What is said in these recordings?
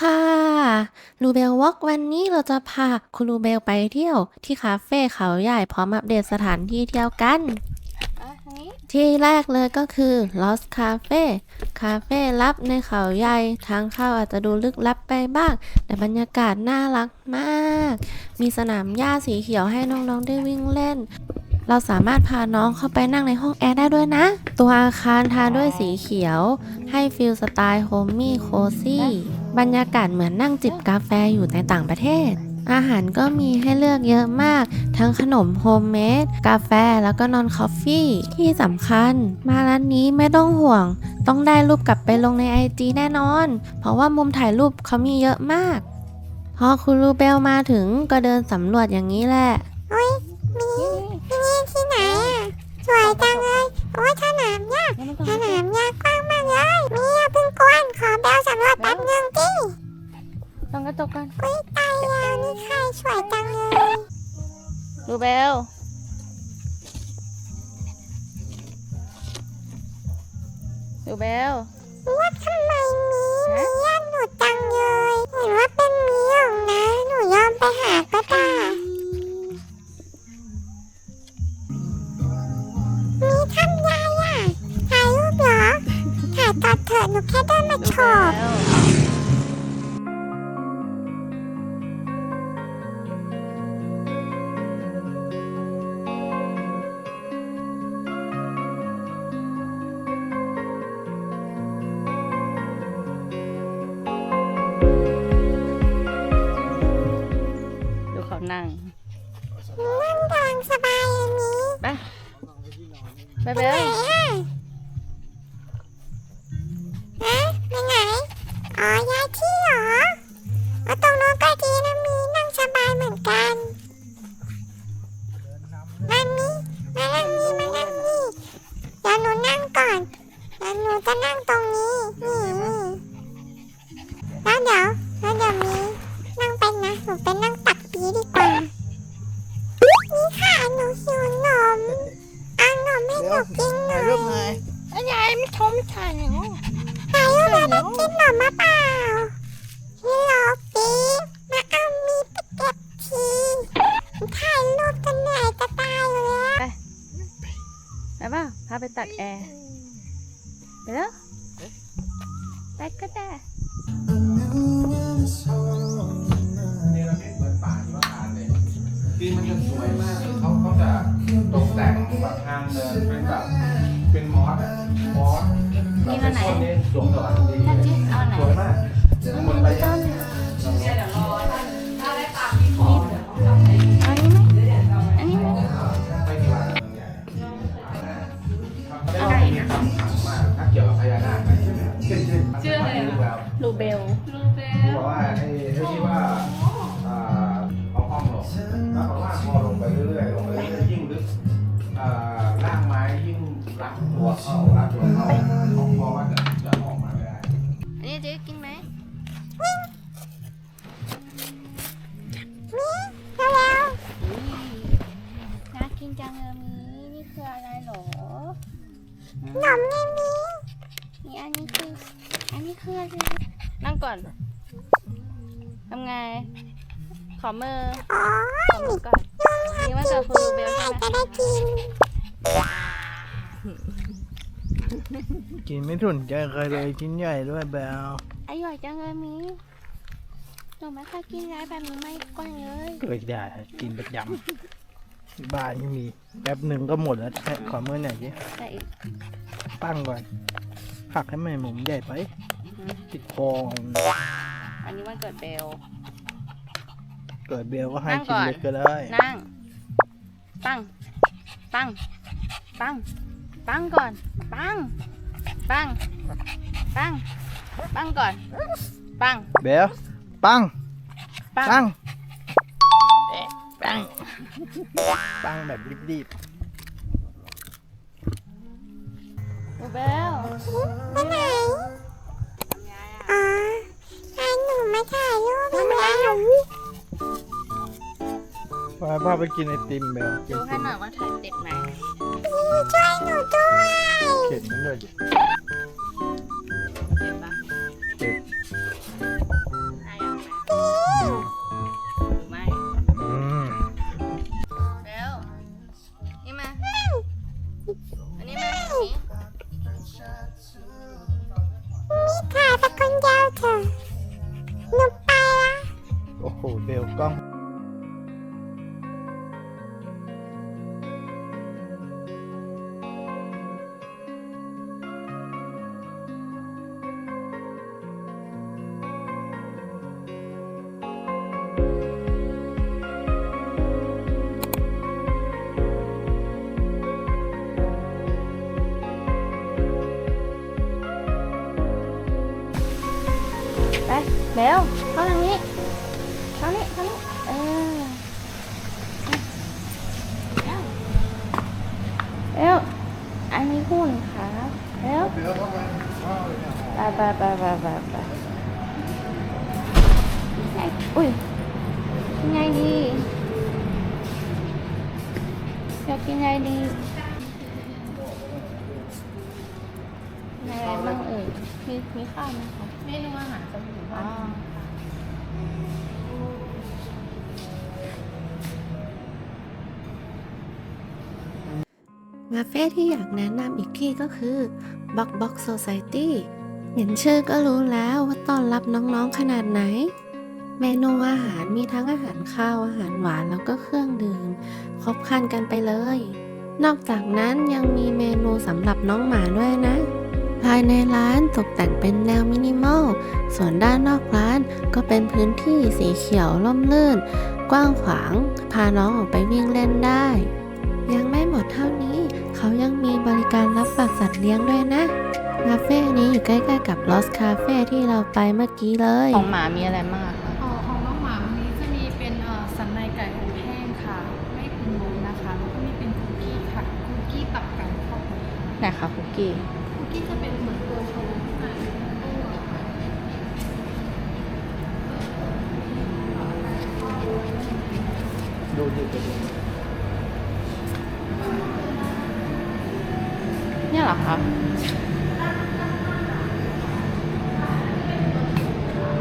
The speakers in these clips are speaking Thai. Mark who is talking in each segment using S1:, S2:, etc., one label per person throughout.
S1: ค่ะลูเบลวอล์กวันนี้เราจะพาคุณลูเบลไปเที่ยวที่คาเฟ่เขาใหญ่พร้อมอัปเดตสถานที่เที่ยวกัน
S2: ที่
S1: แรกเลยก็คือ Lost Cafe คาเฟ่ลับในเขาใหญ่ทางเข้าอาจจะดูลึกลับไปบ้าง แต่บรรยากาศน่ารักมาก มีสนามหญ้าสีเขียวให้น้องๆได้วิ่งเล่น เราสามารถพาน้องเข้าไปนั่งในห้องแอร์ได้ด้วยนะ ตัวอาคารทาด้วยสีเขียว ให้ฟิลสไตล์โฮมมี่โคซี่บรรยากาศเหมือนนั่งจิบกาแฟอยู่ในต่างประเทศ อาหารก็มีให้เลือกเยอะมาก ทั้งขนมโฮมเมดกาแฟแล้วก็นอนคอฟฟี่ ที่สำคัญ มาร้านนี้ไม่ต้องห่วง ต้องได้รูปกลับไปลงใน IG แน่นอน เพราะว่ามุมถ่ายรูปเขามีเยอะมาก พอคุณรูเบลมาถึงก็เดินสำรวจอย่างนี้แหละ
S3: วยจังเลย โอ้ยสนามหญ้า
S2: แล้วมันต้อง
S3: สนามหญ้ากว้างมากเลยมีอย่าเพิ่งกวนขอเบลสำรวจแป๊บนึงจิ
S2: ต้องกระจกกัน
S3: อุ้ยตายแล้วนี่ใครสวยจังเลย
S2: ดูเบลดูเบล
S3: ว่าทำไมมีมีย่านหนูจังเลยเห็นว่าเป็นมีหยองนะหนูยอมไปหาก็ได้ เถอะหนูแค่เดินมา
S2: ดู
S3: ช
S2: เบ พาไปตักแอร์ไปแล้วไปก็ได้
S4: ที่มันจะสวยมากเขาเขาจะตกแต่งแบบทางเดินเป็นแบบเป็นมอสอะมอส
S2: นี่มาไหน
S4: ต้นี้สวมสวรรค์ดี
S2: แค่จิ๊บเอาไหน
S4: สวยมากคนไป
S2: ก่อนทำไง ขอมือ
S3: อ๋อ
S2: ขอมือก่อนนี่ว่าจะคุณลูเบล
S3: ใคร
S2: ใช่ไหม
S3: จะได้กิน
S5: กินไม่สนใจใครเลยชิ้นใหญ่ด้วยแบล
S2: อร่อยจังเลยมีหนูไม่เคยกินอะไรแบบนี้ไม่ก่อนเลย
S5: เคยได้กินประจำที่บ้านยังมีแป๊บหนึ่งก็หมดแล้วแค่ขอมือหน่อยสิ
S2: แต่อีก
S5: ปั้งก่อนผักให้มันหมุมใหญ่ไป ติดคอ
S2: อันนี้วันเกิดเบล
S5: เกิดเบลก็ให้
S2: นั่งก่
S5: ชิ้น
S2: อน
S5: เล็กก็ได้
S2: นั่งปังปังปังปังก่อนปังปังปังปังก่อนปัง
S5: เบลปั้ง
S2: ปัง
S5: ปั้งปั้งปั้งแบบรีบ
S2: ลูเบล
S3: ไปไหน อ๋อให้หนูมาถ่ายรูปให้แล้ว
S5: ๆพาพาไปกินไอติมเบลกิ
S2: ดู
S5: น
S2: ให้
S5: ติม
S2: หน่อยว่าถ่ายติดไหม
S3: ช่วยหนูด้วย
S5: เข็นมันด้วย
S2: เอันนี้หุ่นครับเร็วไปไปไปไปไปไปไงอุ้ยยังไงดีอยากกินไงดีมีอะไรบ้างเอ่ยมีมีข้าวไหมคะ
S1: เมนูอาหารจะมีอยู่
S2: อ๋
S1: บ้ คาเฟ่ที่อยากแนะนำอีกที่ก็คือ Box Box Society เห็นชื่อก็รู้แล้วว่าต้อนรับน้องๆขนาดไหน เมนูอาหารมีทั้งอาหารข้าวอาหารหวานแล้วก็เครื่องดื่ม ครบครันกันไปเลย นอกจากนั้นยังมีเมนูสำหรับน้องหมาด้วยนะ ภายในร้านตกแต่งเป็นแนวมินิมอล ส่วนด้านนอกร้านก็เป็นพื้นที่สีเขียวร่มรื่น กว้างขวาง พาน้องออกไปวิ่งเล่นได้ ยังไม่หมดเท่านี้ เขายังมีบริการรับฝากสัตว์เลี้ยงด้วยนะ คาเฟ่นี้อยู่ใกล้ๆกับ Lost Cafe ที่เราไปเมื่อกี้เลย
S2: ของหมามีอะไรบ้างอะคะ
S6: อ๋อของน้องหมาวันนี้จะมีเป็นเอ่อสันในไก่อบแห้งค่ะ ไม่ปรุงรสนะคะแล้วก็มีเป็นคุกกี้ค่ะคุกกี้ตับไก่ทอด
S2: ไหนคะคุกกี้
S6: คุกกี้จะเป็นเหมือนตัวโชว์ข้างในตู้อะค่ะ
S5: ดูดิดูดิ
S2: รอคะ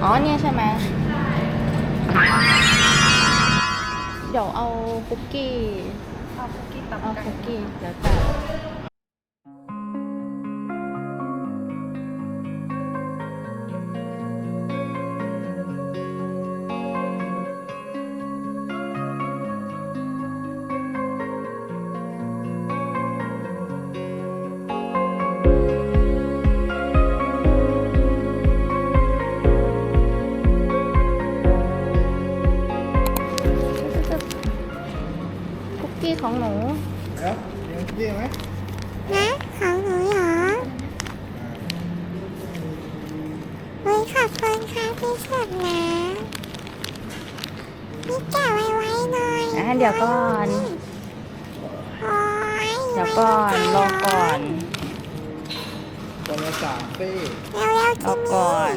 S2: อ๋อเนี่ยใช่ไหมเดี๋ยวเอาคุกกี้
S6: เอาคุกกี้ตับ
S2: เอา
S6: ไก่
S2: คุกกี้เดี๋ยวจัด ของหนู
S5: แล้วเลี้ยงเลี้ยงไหม
S3: นะของหนูเหรอเฮ้ยขอบคุณค่ะพี่เฉิดนะพี่แกะไว้ไว้หน่อย
S2: อะเดี๋ยวก่อน
S3: โอ้ย
S2: เดี๋ยวก่อนรอก่อน
S5: ตัวละสามเป้
S3: เร็วๆ
S2: ร
S3: จิ
S2: อ
S3: ม
S2: ก่อน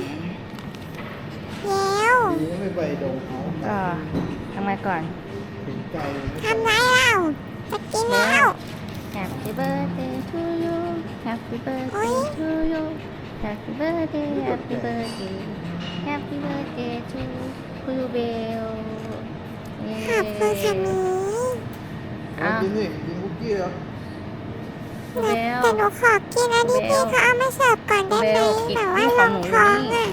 S3: เร็ว
S5: ทีนี้ไม่ไปดงเขา
S2: ก็ทำไงก่อน
S5: ถึงใจ
S3: ทำไรเราจะกินแล้ว
S2: Happy birthday to you Happy
S3: โอ๊ย
S2: birthday to you Happy birthday Happy birthday Happy birthday to to you Bell เย้
S3: ขอบคุณค่ะมี
S2: อ้าว
S5: กินดิกินคุกกี้เหรอ
S2: เบล
S3: แต่หนูขอกินอันที่พี่เขาเอามาเสิร์ฟก่อนได้ไหม
S2: เบลกิน
S3: แต่ว่า
S2: นี่
S3: ล
S2: ของ
S3: ง
S2: หนู
S3: ท้อง
S2: นี่
S3: อะ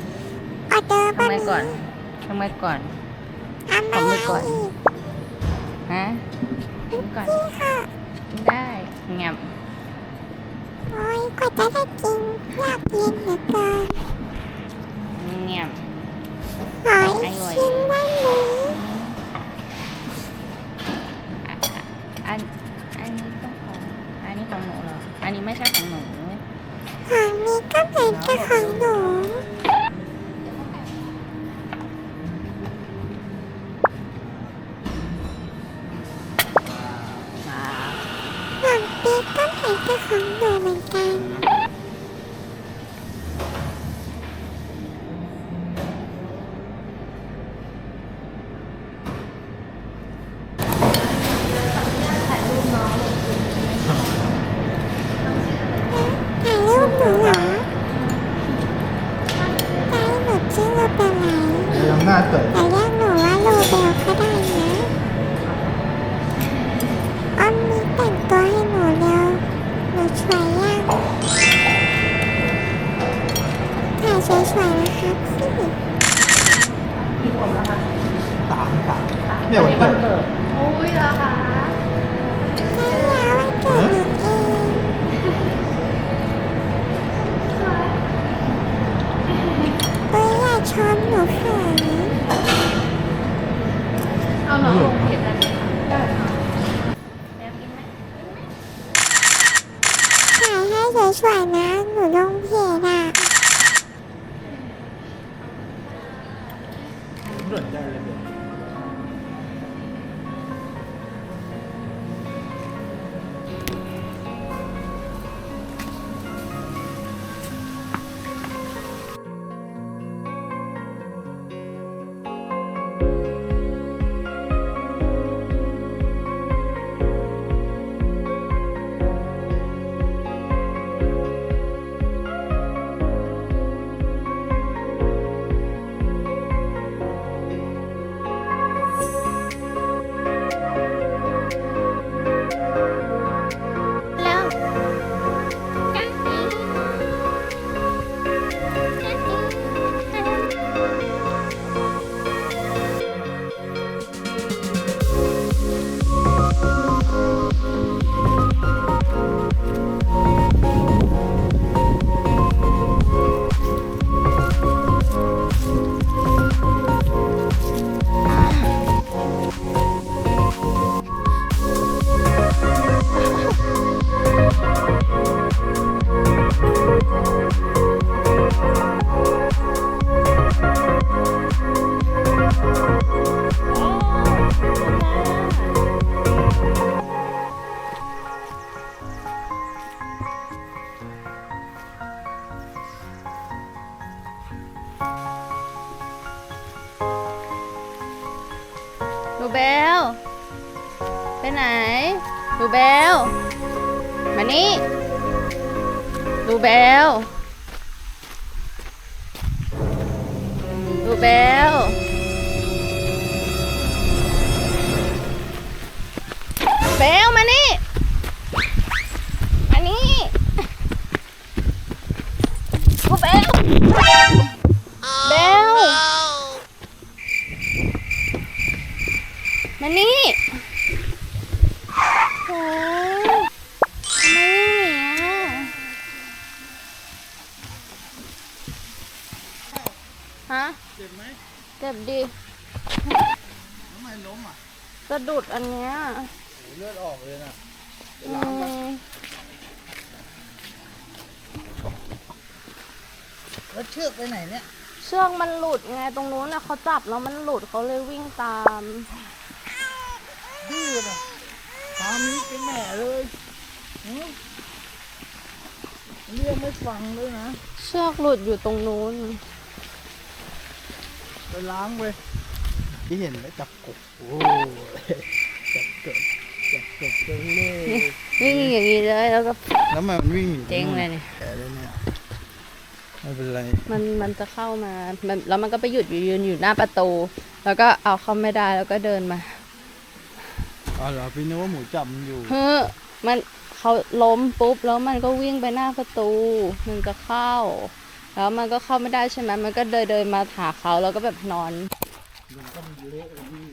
S3: ออเดอร์
S2: ทำไมก่อนทำไมก่อน
S3: ทำ
S2: ขอ
S3: อะไร
S2: มือก่อน
S3: อีก
S2: ฮะทำก่อนได้เงียบ
S3: โอ้ยกว่าจะได้กินอยากกินเหลือเกิน
S2: เงียบ
S3: ขออีกชิ้นได้ไหม
S2: อันอันนี้ต้องของอันนี้ของหนูเหรอ อันนี้ไม่ใช่ของหนู
S3: ของนี้ก็เหมือนของหนู บก็เอนกับของหนูเหมือนกัน นี่
S5: ดู
S3: เบล ดูเบล เบ
S2: ลมานี่ มานี่ ดูเบล จ็บดิ
S5: ทำไมล้มอะ
S2: สะดุดอันเนี้ย
S5: โอ้เลือดออกเลยนะ
S2: อืม
S5: แล้วเชือกไปไหนเนี่ย
S2: เชือกมันหลุดไงตรงนู้นน่ะเขาจับแล้วมันหลุดเขาเลยวิ่งตาม
S5: ดื้อนะตามนี้เป็นแม่เลยหือเรียกไม่ฟังเลยนะ
S2: เชือกหลุดอยู่ตรงนู้น
S5: ไป ล้างไปที่เห็นแล้วจับกบโอ้จับกบจับกบจังเลย
S2: วิ่งอย่างนี้เลยแล้วก็
S5: แล้วมันวิ่งหนี
S2: เจ๊งเลยเนี่ย
S5: แผลเลยเนี่ยไม่เป็นไร
S2: มันมันจะเข้ามามันแล้วมันก็ไปหยุดอยู่ยืนอยู่หน้าประตู แล้วก็เอาเข้าไม่ได้แล้วก็เดินมา
S5: อ๋อเหรอพี่นึกว่าหมูจับมันอยู่
S2: เฮ้อมันเขาล้มปุ๊บแล้วมันก็วิ่งไปหน้าประตู มันจะเข้า แล้วมันก็เข้าไม่ได้ใช่ไหมมันก็เดินเดินมาหาเขาแล้วก็แบบนอน
S5: มันก็มีเละเลยพี่